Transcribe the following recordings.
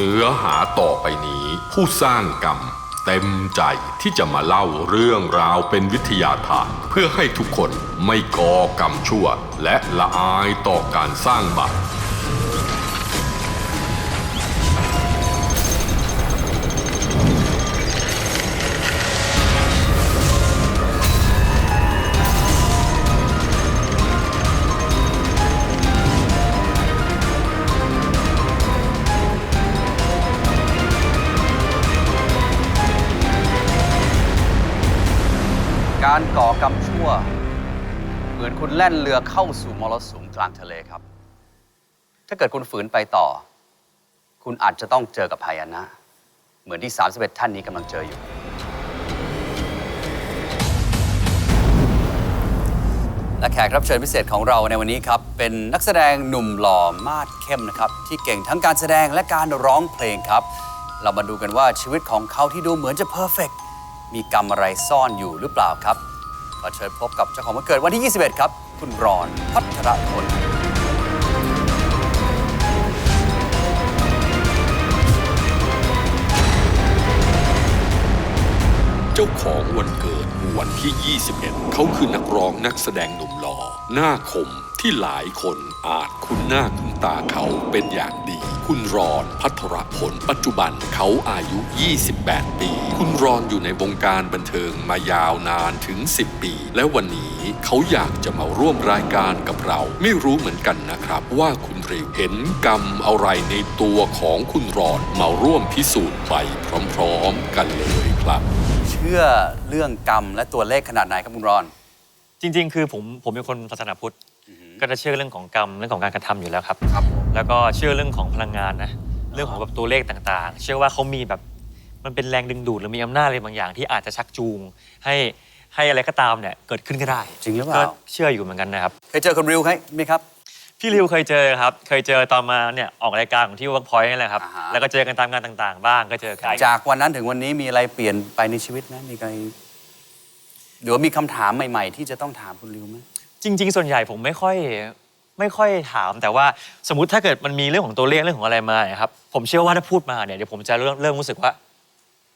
นื้อหาต่อไปนี้ ผู้สร้างกรรม เต็มใจที่จะมาเล่าเรื่องราวเป็นวิทยาทาน เพื่อให้ทุกคนไม่ก่อกรรมชั่ว และละอายต่อการสร้างบาป การก่อกรรมชั่ว เหมือนคุณแล่นเรือเข้าสู่มรสุมกลางทะเลครับ ถ้าเกิดคุณฝืนไปต่อ คุณอาจจะต้องเจอกับพายนะ เหมือนที่ 31 ท่านนี้กำลังเจออยู่ และแขกรับเชิญพิเศษของเราในวันนี้ครับ เป็นนักแสดงหนุ่มหล่อมาดเข้มนะครับ ที่เก่งทั้งการแสดงและการร้องเพลงครับ เรามาดูกันว่าชีวิตของเขาที่ดูเหมือนจะเพอร์เฟกต์ มีกรรมอะไรซ่อนอยู่หรือเปล่าครับขอเชิญพบกับเจ้าของวันเกิดวันที่ 21 ครับ คุณรอนพัทรพลเจ้าของวันเกิดวันที่ 21 เขาคือนักร้องนักแสดงหนุ่มหล่อหน้าคมที่หลายคนอาจคุ้นหน้าคุ้นตาเขาเป็นอย่างดี คุณรอนพัทรพล ปัจจุบันเขาอายุ 28 ปี คุณรอนอยู่ในวงการบันเทิงมายาวนานถึง 10 ปี และวันนี้เขาอยากจะมาร่วมรายการกับเรา ไม่รู้เหมือนกันนะครับ ว่าคุณริวเห็นกรรมอะไรในตัวของคุณรอนมาร่วมพิสูจน์ไปพร้อมๆกันเลยครับ เชื่อเรื่องกรรมและตัวเลขขนาดไหนครับคุณรอน จริง ๆ คือผมผมเป็นคนศาสนาพุทธ ก็จะเชื่อเรื่องของกรรมเรื่องของการกระทำอยู่แล้วครับ ครับผม แล้วก็เชื่อเรื่องของพลังงานนะเรื่องของแบบตัวเลขต่างๆ เชื่อว่าเขามีแบบมันเป็นแรงดึงดูดหรือมีอำนาจอะไรบางอย่าง ที่อาจจะชักจูง ให้ให้อะไรก็ตามเนี่ยเกิดขึ้นก็ได้จริงหรือเปก็ล่าเชื่ออยู่เหมือนกันนะครับ เคยเจอคุณริวไหมครับ พี่ริวเคยเจอครับ เคยเจอตอนมาเนี่ยออกรายการของที่เวิร์กพอยต์นี่แหละครับ อ่าฮะ แล้วก็เจอกันตามงานต่างๆ บ้างก็เจอกัน จากวันนั้นถึงวันนี้มีอะไรเปลี่ยนไปในชีวิตไหมมีอะไรหรือว่ามีคำถามใหม่ ๆ ที่จะต้องถามคุณริวไหม จริง ๆ ส่วนใหญ่ผมไม่ค่อยไม่ค่อยถาม แต่ว่าสมมติถ้าเกิดมันมีเรื่องของตัวเลขเรื่องของอะไรมาเนี่ยครับผมเชื่อว่าถ้าพูดมาเนี่ยเดี๋ยวผมจะเริ่มเริ่มรู้สึกว่า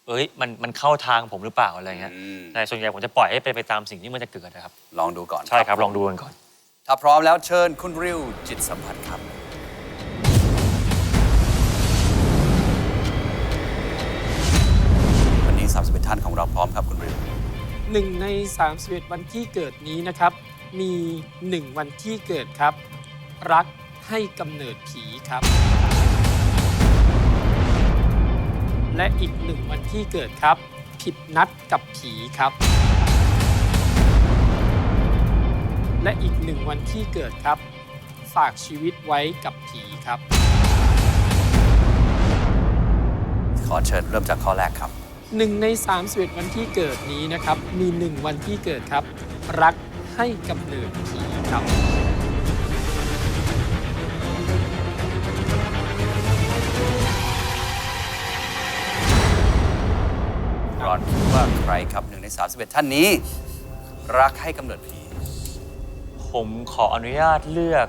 เอ้ยมันมันเข้าทางผมหรือเปล่าอะไรเงี้ยอืม แต่ส่วนใหญ่ผมจะปล่อยให้เป็นไปตามสิ่งที่มันจะเกิดนะครับลองดูก่อนใช่ครับลองดูกันก่อน ถ้าพร้อมแล้วเชิญคุณริวจิตสัมผัสครับ วันนี้31ท่านของเราพร้อมครับคุณริว หนึ่งใน 31 วันที่เกิดนี้นะครับ มีหนึ่งวันที่เกิดครับ รักให้กำเนิดผีครับ และอีกหนึ่งวันที่เกิดครับ ผิดนัดกับผีครับ และอีกหนึ่งวันที่เกิดครับ ฝากชีวิตไว้กับผีครับ ขอเชิญเริ่มจากข้อแรกครับ หนึ่งใน31วันที่เกิดนี้นะครับ มีหนึ่งวันที่เกิดครับ รัก ให้กำเนิดผีครับ รอนคิดว่าใครครับหนึ่งใน 31 ท่านนี้ รักให้กำเนิดผี ผมขออนุญาตเลือก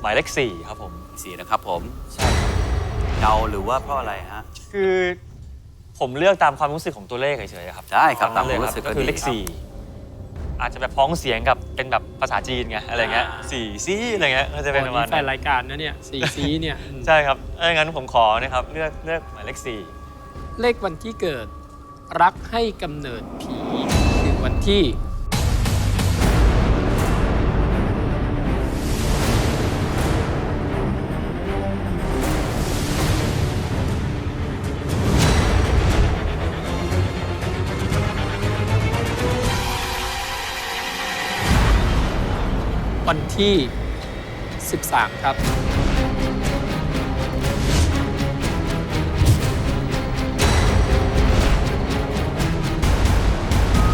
หมายเลขสี่ครับผม สีนะครับผม ใช่ครับเดาหรือว่าเพราะอะไรฮะ คือผมเลือกตามความรู้สึกของตัวเลขเฉยๆครับได้ครับนั้นเลยตามความรู้สึกก็คือก็ดีเลขสี่ อาจจะแบบพ้องเสียงกับเป็นแบบภาษาจีนไงอะไรเงี้ยอ่าสี่ซี่อะไรเงี้ยก็จะเป็นประมาณแฟนั้นนรายการนะเนี่ยสีซีเนี่ยอืมใช่ครับถ้าอย่างนั้นผมขอนะครับเลือกเลือกหมายเลขสี่เลขวันที่เกิด รักให้กำเนิดผีคือวันที่ ที่ 13 ครับ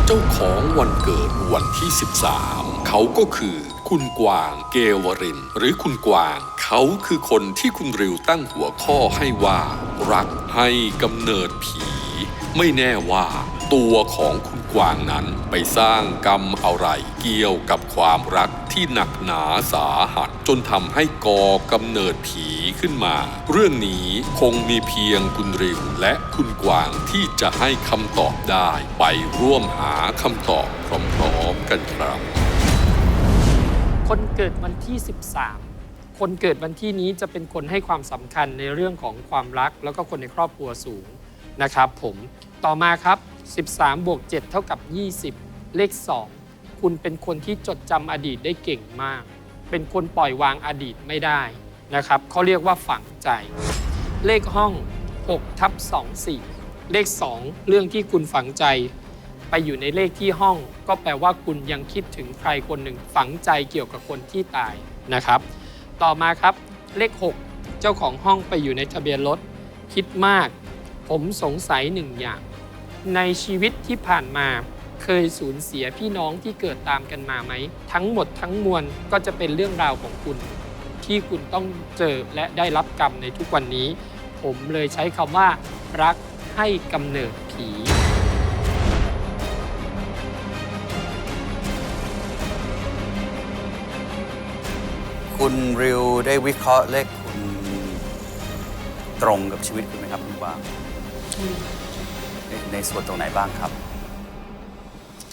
เจ้าของวันเกิดวันที่ 13 เขาก็คือ คุณกวางเกวริน หรือคุณกวาง เขาคือคนที่คุณริวตั้งหัวข้อให้ว่า รักให้กำเนิดผี ไม่แน่ว่า ตัวของคุณกวางนั้นไปสร้างกรรมอะไรเกี่ยวกับความรักที่หนักหนาสาหัส จนทำให้ก่อกำเนิดผีขึ้นมา เรื่องนี้คงมีเพียงคุณริวและคุณกวางที่จะให้คำตอบได้ ไปร่วมหาคำตอบพร้อมๆกันครับ คนเกิดวันที่ 13คนเกิดวันที่นี้จะเป็นคนให้ความสำคัญในเรื่องของความรัก แล้วก็คนในครอบครัวสูงนะครับ ผมต่อมาครับ 13 บวก 7 เท่ากับ 20 เลข 2 คุณเป็นคนที่จดจำอดีตได้เก่งมาก เป็นคนปล่อยวางอดีตไม่ได้นะครับเขาเรียกว่าฝังใจ เลขห้อง6ทับ24 เลข 2 เรื่องที่คุณฝังใจ ไปอยู่ในเลขที่ห้อง ก็แปลว่าคุณยังคิดถึงใครคนหนึ่งฝังใจเกี่ยวกับคนที่ตายนะครับ ต่อมาครับเลข 6 เจ้าของห้องไปอยู่ในทะเบียนรถคิดมาก ผมสงสัยหนึ่งอย่าง ในชีวิตที่ผ่านมาเคยสูญเสียพี่น้องที่เกิดตามกันมาไหม ทั้งหมดทั้งมวลก็จะเป็นเรื่องราวของคุณ ที่คุณต้องเจอและได้รับกรรมในทุกวันนี้ ผมเลยใช้คำว่า รักให้กำเนิดผีคุณริวได้วิเคราะห์เลขคุณตรงกับชีวิตคุณไหมครับคุณกวาง ในในส่วนตรงไหนบ้างครับ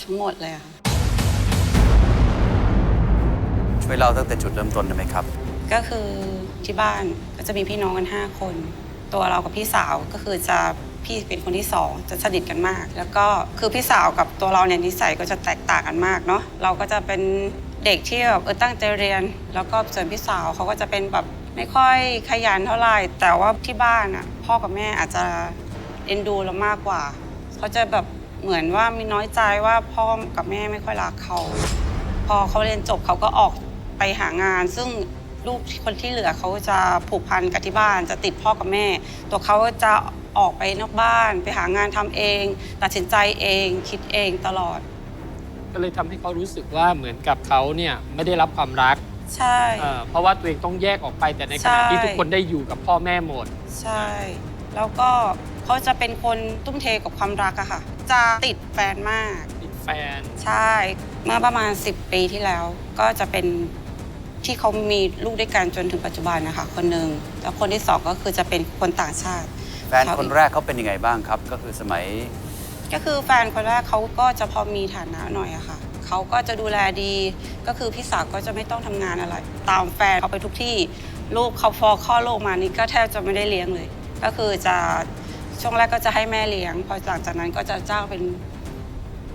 ทั้งหมดเลยค่ะ ช่วยเล่าตั้งแต่จุดเริ่มต้นได้ไหมครับ ก็คือที่บ้านก็จะมีพี่น้องกัน 5 คน ตัวเรากับพี่สาวก็คือจะพี่เป็นคนที่สองจะสนิทกันมาก แล้วก็คือพี่สาวกับตัวเราเนี่ยนิสัยก็จะแตกต่างกันมากเนาะเราก็จะเป็นเด็กที่แบบเออตั้งใจเรียน แล้วก็ส่วนพี่สาวเขาก็จะเป็นแบบไม่ค่อยขยันเท่าไหร่แต่ว่าที่บ้านอะพ่อกับแม่อาจจะ เอ็นดูเรามากกว่า เขาจะแบบเหมือนว่ามีน้อยใจว่าพ่อกับแม่ไม่ค่อยรักเขา พอเขาเรียนจบเขาก็ออกไปหางาน ซึ่งลูกคนที่เหลือเขาจะผูกพันกับที่บ้านจะติดพ่อกับแม่ ตัวเขาจะออกไปนอกบ้าน ไปหางานทำเอง ตัดสินใจเอง คิดเองตลอด ก็เลยทำให้เขารู้สึกว่าเหมือนกับเขาเนี่ยไม่ได้รับความรักใช่เอ่อเพราะว่าตัวเองต้องแยกออกไปแต่ในขณะใช่ที่ทุกคนได้อยู่กับพ่อแม่หมด ใช่ แล้วก็ เขาจะเป็นคนตุ้มเทกับความรักอะค่ะ จะติดแฟนมาก ติดแฟน ใช่ เมื่อประมาณ 10 ปีที่แล้ว ก็จะเป็นที่เขามีลูกด้วยกันจนถึงปัจจุบันนะคะ คนหนึ่งแล้วคนที่สองก็คือจะเป็นคนต่างชาติ แฟนคนแรกเขาเป็นยังไงบ้างครับ ก็คือสมัย ก็คือแฟนคนแรกเขาก็จะพอมีฐานะหน่อยอะค่ะเขาก็จะดูแลดี ก็คือพี่สาวก็จะไม่ต้องทำงานอะไร ตามแฟนเขาไปทุกที่ ลูกเขาพอคลอดลูกมานี่ก็แทบจะไม่ได้เลี้ยงเลย ก็คือจะ ช่วงแรกก็จะให้แม่เลี้ยง พอหลังจากนั้นก็จะจ้างเป็น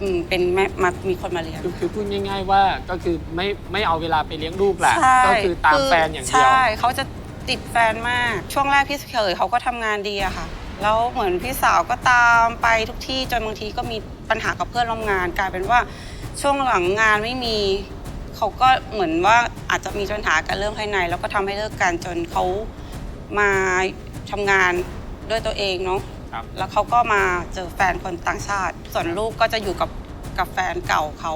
อืมเป็นแม่มามีคนมาเลี้ยง คือคือพูดง่าย ๆ ว่าก็คือไม่ไม่เอาเวลาไปเลี้ยงลูกแหละ ใช่ก็คือตามแฟนอย่างเดียว ใช่เขาจะติดแฟนมาก ช่วงแรกพี่เขยเขาก็ทำงานดีอะค่ะ แล้วเหมือนพี่สาวก็ตามไปทุกที่จนบางทีก็มีปัญหากับเพื่อนร่วมงาน กลายเป็นว่าช่วงหลังงานไม่มีเขาก็เหมือนว่าอาจจะมีปัญหากันเรื่องภายใน แล้วก็ทำให้เลิกกันจนเขามาทำงานด้วยตัวเองเนาะ ครับ แล้วเขาก็มาเจอแฟนคนต่างชาติ ส่วนลูกก็จะอยู่กับกับแฟนเก่าเขา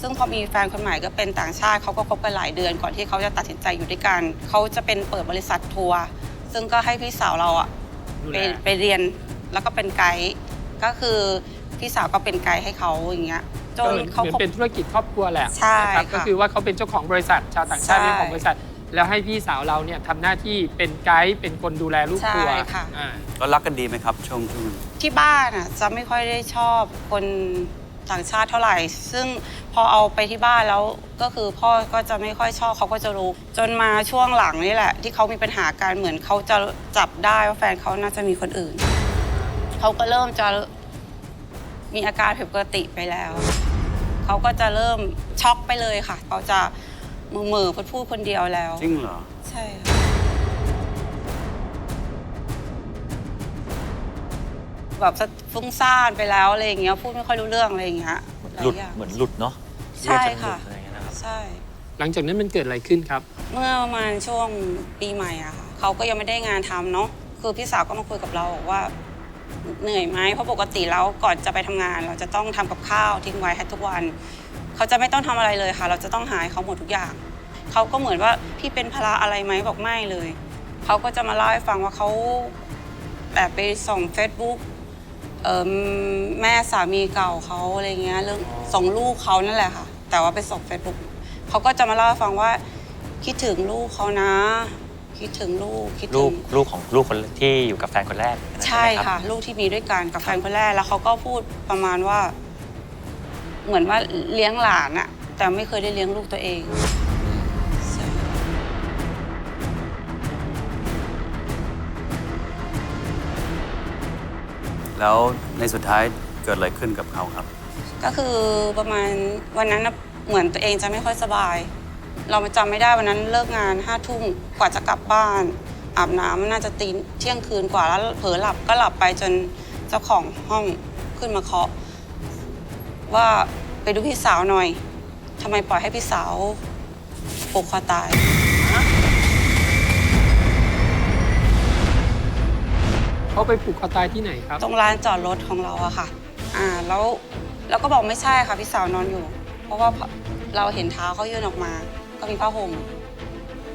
ซึ่งพอมีแฟนคนใหม่ก็เป็นต่างชาติเขาก็คบกันหลายเดือนก่อนที่เขาจะตัดสินใจอยู่ด้วยกันเขาจะเป็นเปิดบริษัททัวร์ซึ่งก็ให้พี่สาวเราอะดูไปแลไปเรียนแล้วก็เป็นไกด์ก็คือพี่สาวก็เป็นไกด์ให้เขาอย่างเงี้ยจก็นเหมือนเขาเหมือนคบ เป็นธุรกิจครอบครัวแหละใช่นะครับค่ะก็คือว่าเขาเป็นเจ้าของบริษัทชาวต่างชาติใช่ เป็นเจ้าของบริษัท แล้วให้พี่สาวเราเนี่ยทำหน้าที่เป็นไกด์เป็นคนดูแลลูกทัวร์ใช่ค่ะ อ่าก็รักกันดีไหมครับช่วงช่วงที่บ้านอะจะไม่ค่อยได้ชอบคนต่างชาติเท่าไหร่ ซึ่งพอเอาไปที่บ้านแล้วก็คือพ่อก็จะไม่ค่อยชอบเขาก็จะรู้ จนมาช่วงหลังนี่แหละ ที่เขามีปัญหาการเหมือนเขาจะจับได้ว่าแฟนเขาน่าจะมีคนอื่น เขาก็เริ่มจะมีอาการผิดปกติไปแล้ว เขาก็จะเริ่มช็อกไปเลยค่ะ เขาจะ มือมือๆพูดคนเดียวแล้ว จริงเหรอ ใช่ค่ะแบบจะฟุ้งซ่านไปแล้วอะไรอย่างเงี้ยพูดไม่ค่อยรู้เรื่องอะไรอย่างเงี้ยหลุดายอย่างเหมือนหลุดเนาะใช่เรียกจนหลุค่ะดอะไรอย่างเงี้ยนะครับ ใช่ หลังจากนั้นมันเกิดอะไรขึ้นครับ เมื่อประมาณช่วงปีใหม่อะค่ะเขาก็ยังไม่ได้งานทำเนาะคือพี่สาวก็มาคุยกับเราบอกว่า เหนื่อยไหมเพราะปกติแล้วก่อนจะไปทำงาน เราจะต้องทำกับข้าวทิ้งไว้ให้ทุกวัน เขาจะไม่ต้องทำอะไรเลยค่ะ เราจะต้องหาให้เขาหมดทุกอย่าง เขาก็เหมือนว่าพี่เป็นภาระอะไรไหมบอกไม่เลย เขาก็จะมาเล่าให้ฟังว่าเขาแบบไปส่อง Facebook เเออแม่สามีเก่าเขาอะไรเงี้ยเรื่องส่งลูกเขานั่นแหละค่ะ แต่ว่าไปส่งเฟซบุ๊กเขาก็จะมาเล่าให้ฟังว่า คิดถึงลูกเขานะ คิดถึงลูกคิดลูถึกงลูกของลูกคนที่อยู่กับแฟนคนแรกนั่นใช่ไหมรับค่ะ ลูกที่มีด้วยกันกับแฟนคนแรกแล้วเขาก็พูดประมาณว่า เหมือนว่าเลี้ยงหลานอะแต่ไม่เคยได้เลี้ยงลูกตัวเองใช่แล้วในสุดท้ายเกิดอะไรขึ้นกับเขาครับ ก็คือประมาณวันนั้นน่ะเหมือนตัวเองจะไม่ค่อยสบาย เราจำไม่ได้วันนั้นเลิกงานห้าทุ่มกว่าจะกลับบ้าน อาบน้ำน่าจะตีเที่ยงคืนกว่าแล้วเผลอหลับก็หลับไปจนเจ้าของห้องขึ้นมาเคาะ ว่าไปดูพี่สาวหน่อยทำไมปล่อยให้พี่สาวผูกคอตาย เขาไปผูกคอตายที่ไหนครับ ตรงลานจอดรถของเราอะค่ะ อ่าแล้วเราก็บอกไม่ใช่ค่ะพี่สาวนอนอยู่ เพราะว่าเราเห็นเท้าเขายื่นออกมา ก็มีผ้าห่ม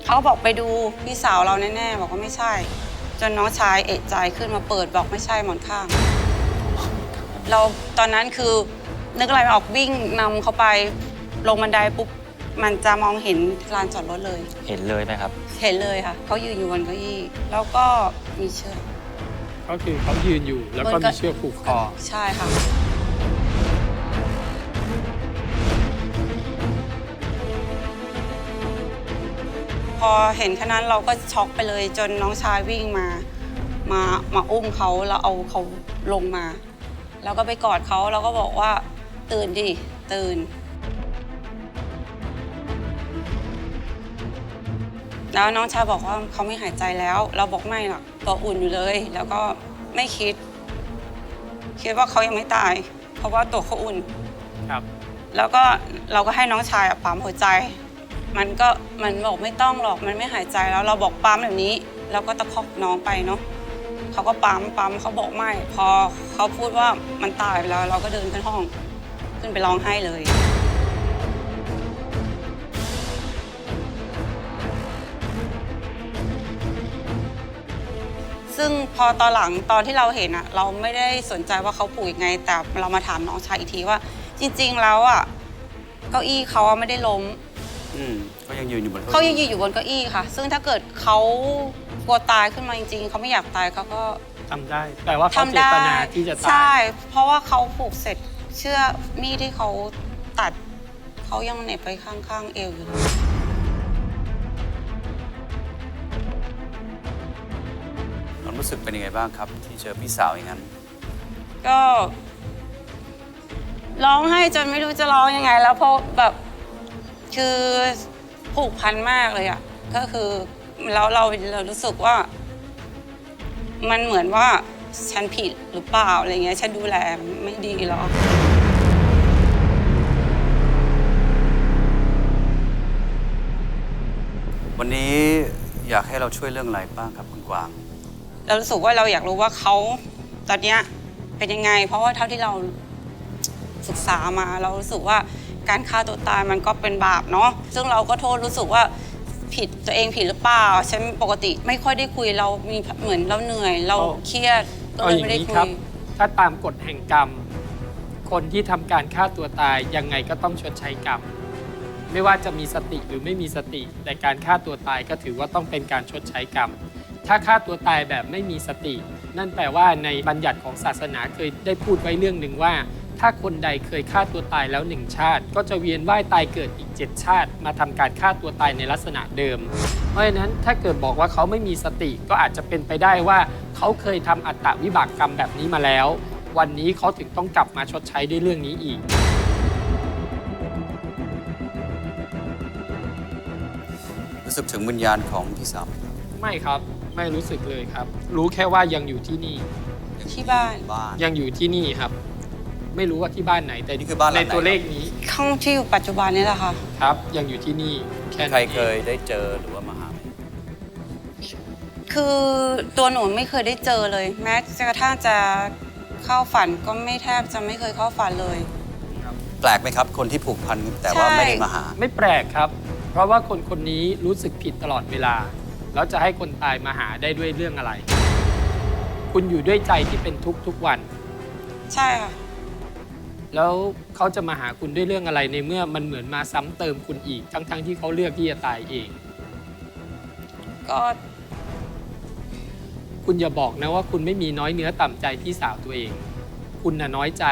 เขาก็บอกไปดูพี่สาวเราแน่ๆบอกว่าไม่ใช่ จนน้องชายเอะใจขึ้นมาเปิดบอกไม่ใช่หมอนข้าง เราตอนนั้นคือ นึกอะไรไม่ออกวิ่งนำเขาไปลงบันไดปุ๊บมันจะมองเห็นลานจอดรถเลย เห็นเลยไหมครับ เห็นเลยค่ะเขายืนอยู่บนเก้าอี้แล้วก็มีเชือก ก็คือเขายืนอยู่แล้วก็มีเชือกผูกคอใช่ค่ะ พอเห็นแค่นั้นเราก็ช็อกไปเลยจนน้องชายวิ่งมา มามาอุ้มเขาแล้วเอาเขาลงมา แล้วก็ไปกอดเขาแล้วก็บอกว่า ตื่นดิ ตื่น แล้วน้องชายบอกว่าเขาไม่หายใจแล้ว เราบอกไม่หรอกตัวอุ่นอยู่เลย แล้วก็ไม่คิด คิดว่าเขายังไม่ตาย เพราะว่าตัวเขาอุ่น ครับ แล้วก็เราก็ให้น้องชายอะปั๊มหัวใจ มันก็มันบอกไม่ต้องหรอกมันไม่หายใจแล้วเราบอกปั๊มแบบนี้เราก็ตะคอกน้องไปเนาะเขาก็ปั๊มปั๊มเขาบอกไม่ พอเขาพูดว่ามันตายไปแล้ว เราก็เดินขึ้นห้อง ขึ้นไปร้องไห้เลย ซึ่งพอตอนหลังตอนที่เราเห็นอะเราไม่ได้สนใจว่าเขาผูกยังไง แต่เรามาถามน้องชายอีกทีว่า จริง ๆ แล้วอะเก้าอี้เขาอะไม่ได้ล้ม อืมเขายังยืนอยู่บนเขายังยืนอยู่บนเก้าอี้ค่ะ ซึ่งถ้าเกิดเขากลัวตายขึ้นมาจริงๆ เขาไม่อยากตายเขาก็ทำได้ แต่ว่าเขาทำเจได้ตนาที่จะตาใช่ยเพราะว่าเขาผูกเสร็จ เชือกมีดที่เขาตัดเขายังเหน็บไปข้างๆเอวอยู่เลยความรู้สึกเป็นยังไงบ้างครับ ที่เจอพี่สาวอย่างนั้น ก็ ร้องไห้จนไม่รู้จะร้องยังไง แล้วเพราะแบบคือผูกพันมากเลยอะก็คือแล้วเราเรารู้สึกว่า มันเหมือนว่า ฉันผิดหรือเปล่าอะไรเงี้ยฉันดูแลไม่ดีหรอวันนี้อยากให้เราช่วยเรื่องอะไรบ้างครับคุณกวาง เรารู้สึกว่าเราอยากรู้ว่าเขาตอนเนี้ยเป็นยังไง เพราะว่าเท่าที่เราศึกษามาเรารู้สึกว่าการฆ่าตัวตายมันก็เป็นบาปเนาะซึ่งเราก็โทษรู้สึกว่าผิดตัวเองผิดหรือเปล่า ฉันปกติไม่ค่อยได้คุยเรามีเหมือนเราเหนื่อย เราเอาเครียดก็ เอาเลยอย่างไม่ได้นี้คุครับยถ้าตามกฎแห่งกรรม คนที่ทำการฆ่าตัวตายยังไงก็ต้องชดใช้กรรม ไม่ว่าจะมีสติหรือไม่มีสติ แต่การฆ่าตัวตายก็ถือว่าต้องเป็นการชดใช้กรรม ถ้าฆ่าตัวตายแบบไม่มีสติ นั่นแปลว่าในบัญญัติของศาสนาเคยได้พูดไว้เรื่องหนึ่งว่า ถ้าคนใดเคยฆ่าตัวตายแล้วหนึ่งชาติ ก็จะเวียนว่ายตายเกิดอีกเจ็ดชาติ มาทำการฆ่าตัวตายในลักษณะเดิม เพราะฉะนั้นถ้าเกิดบอกว่าเขาไม่มีสติก็อาจจะเป็นไปได้ว่า เขาเคยทำอัตตวิบากกรรมแบบนี้มาแล้ว วันนี้เขาถึงต้องกลับมาชดใช้ด้วยเรื่องนี้อีกรู้สึกถึงวิญญาณของพี่สาวไหมครับไม่ครับไม่รู้สึกเลยครับ รู้แค่ว่ายังอยู่ที่นี่ที่บ้านบ้านยังอยู่ที่นี่ครับ ไม่รู้ว่าที่บ้านไหนแต่นี่คือบ้านหลัในงไหนตัวเลขนี้ห้องที่อยู่ปัจจุบันนี่แหละค่ะ ครับ ยังอยู่ที่นี่แค่นั้นใครองเคยได้เจอหรือว่ามาหาไหมคือตัวหนูไม่เคยได้เจอเลย แม้กระทั่งจะเข้าฝันก็ไม่แทบจะไม่เคยเข้าฝันเลย แปลกไหมครับ คนที่ผูกพันแต่ว่าใช่ไม่ได้มาหา ไม่แปลกครับ เพราะว่าคนคนนี้รู้สึกผิดตลอดเวลา แล้วจะให้คนตายมาหาได้ด้วยเรื่องอะไร คุณอยู่ด้วยใจที่เป็นทุกข์ทุกวัน ใช่ค่ะ แล้วเขาจะมาหาคุณด้วยเรื่องอะไรในเมื่อมันเหมือนมาซ้ำเติมคุณอีก ทั้งๆที่เขาเลือกที่จะตายเอง ก็คุณอย่าบอกนะว่าคุณไม่มีน้อยเนื้อต่ำใจพี่สาวตัวเอง คุณน่ะน้อยใจ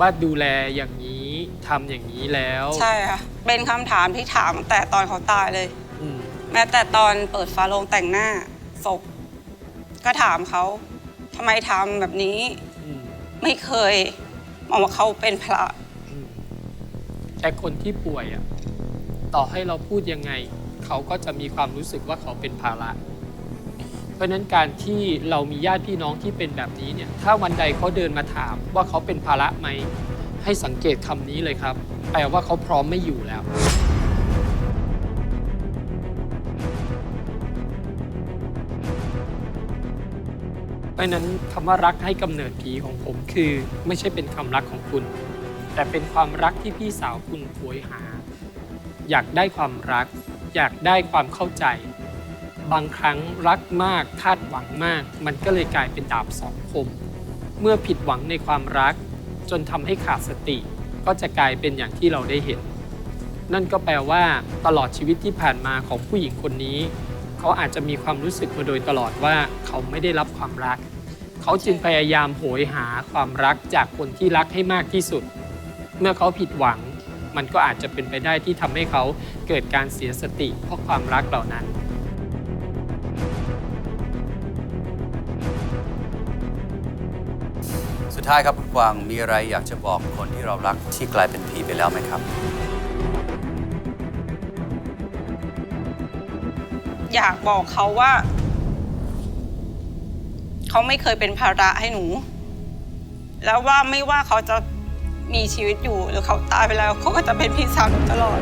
ว่าดูแลอย่างนี้ทำอย่างนี้แล้วใช่ค่ะ เป็นคำถามที่ถามตั้งแต่ตอนเขาตายเลย อืมแม้แต่ตอนเปิดฝาโลงแต่งหน้าศพก็ถามเขาทำไมทำแบบนี้อืม ไม่เคย มองว่าเขาเป็นพระแต่คนที่ป่วยอะต่อให้เราพูดยังไง เขาก็จะมีความรู้สึกว่าเขาเป็นภาระ เพราะฉะนั้นการที่เรามีญาติพี่น้องที่เป็นแบบนี้เนี่ย ถ้าวันใดเขาเดินมาถามว่าเขาเป็นภาระไหม ให้สังเกตคำนี้เลยครับ แปลว่าเขาพร้อมไม่อยู่แล้ว ราะฉะนั้นคำว่ารักให้กำเนิดผีของผมคือ ไม่ใช่เป็นคำรักของคุณ แต่เป็นความรักที่พี่สาวคุณโหยหา อยากได้ความรัก อยากได้ความเข้าใจ บางครั้งรักมากคาดหวังมาก มันก็เลยกลายเป็นดาบสองคม เมื่อผิดหวังในความรัก จนทำให้ขาดสติ ก็จะกลายเป็นอย่างที่เราได้เห็น นั่นก็แปลว่าตลอดชีวิตที่ผ่านมาของผู้หญิงคนนี้ เขาอาจจะมีความรู้สึกมาโดยตลอดว่าเขาไม่ได้รับความรัก เขาจึงพยายามโหยหาความรักจากคนที่รักให้มากที่สุด เมื่อเขาผิดหวัง มันก็อาจจะเป็นไปได้ที่ทำให้เขาเกิดการเสียสติเพราะความรักเหล่านั้นสุดท้ายครับคุณกวางมีอะไรอยากจะบอกคนที่เรารักที่กลายเป็นผีไปแล้วไหมครับ อยากบอกเขาว่า เขาไม่เคยเป็นภาระให้หนู แล้วว่าไม่ว่าเขาจะมีชีวิตอยู่หรือเขาตายไปแล้ว เขาก็จะเป็นพี่สาวหนูตลอด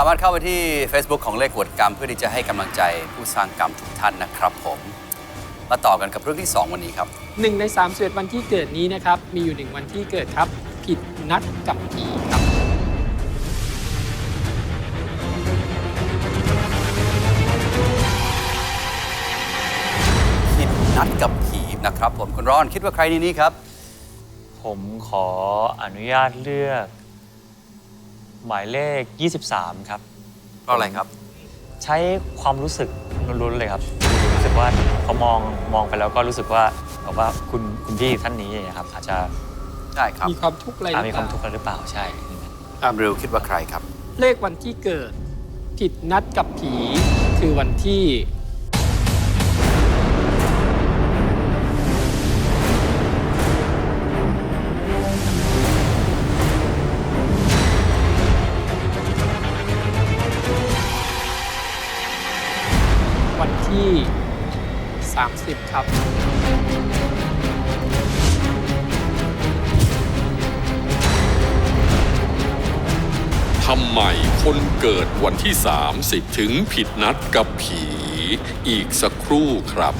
านผู้ชมสามารถเข้าไปที่ Facebook ของเลขกวดกรรม เพื่อที่จะให้กำลังใจผู้สร้างกรรมทุกท่านนะครับผม มาต่อกันกับเรื่องที่ 2 วันนี้ครับ หนึ่งใน3ามสิบเอ็ดวันที่เกิดนี้นะครับ มีอยู่หนึ่งวันที่เกิดครับ ผิดนัดกับผีครับ ผิดนัดกับผีนะครับผมคุณร้อนคิดว่าใครในนี้ครับ ผมขออนุญาตเลือก หมายเลข 23 ครับ เพราะอะไรครับ ใช้ความรู้สึกล้วนๆเลยครับ รู้สึกว่าพอมองมองไปแล้วก็รู้สึกว่าแบบว่าคุณคุณพี่ท่านนี้เนี่ยครับ อาจจะได้ครับมีความทุกข์อะไรหอารือมีเปความล่าทุกข์อะไรหรือเปล่าใช่ อามริวคิดว่าใครครับ เลขวันที่เกิด ผิดนัดกับผี คือวันที่ 30 ครับ ทำไมคนเกิดวันที่ 30 ถึงผิดนัดกับผี อีกสักครู่ครับ